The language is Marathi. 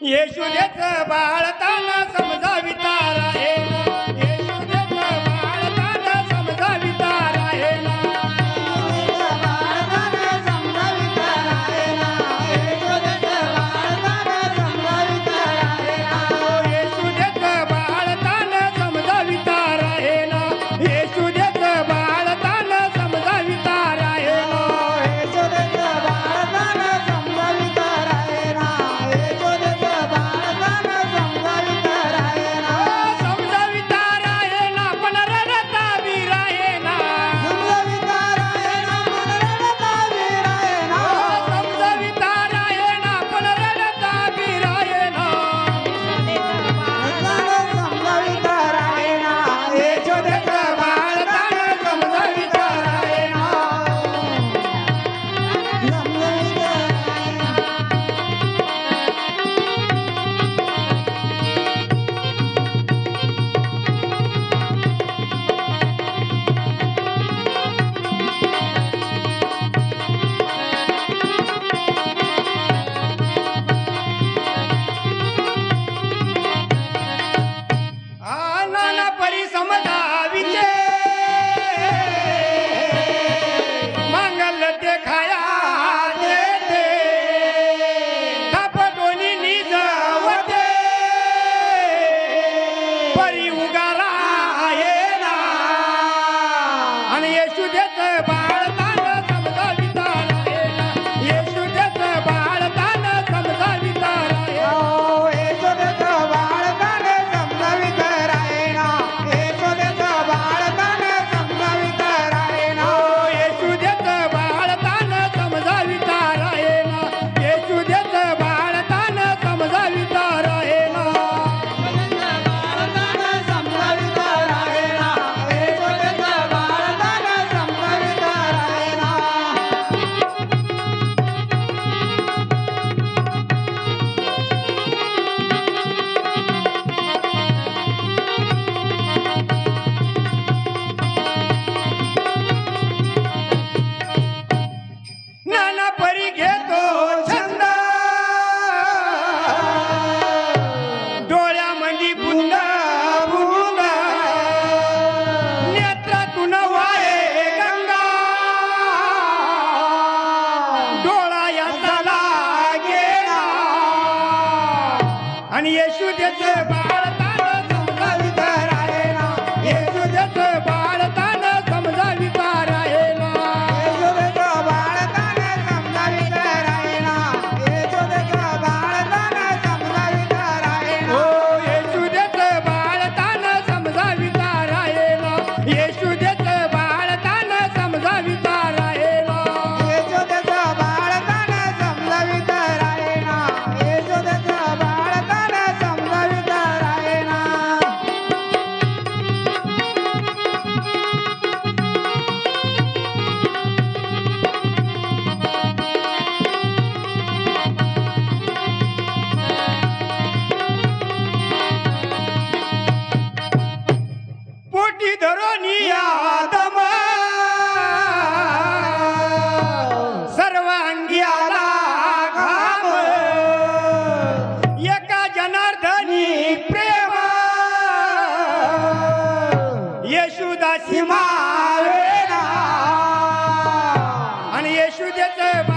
येशुदेच बाळताना समजाविता राहेन आणि येशू त्याच बा Jai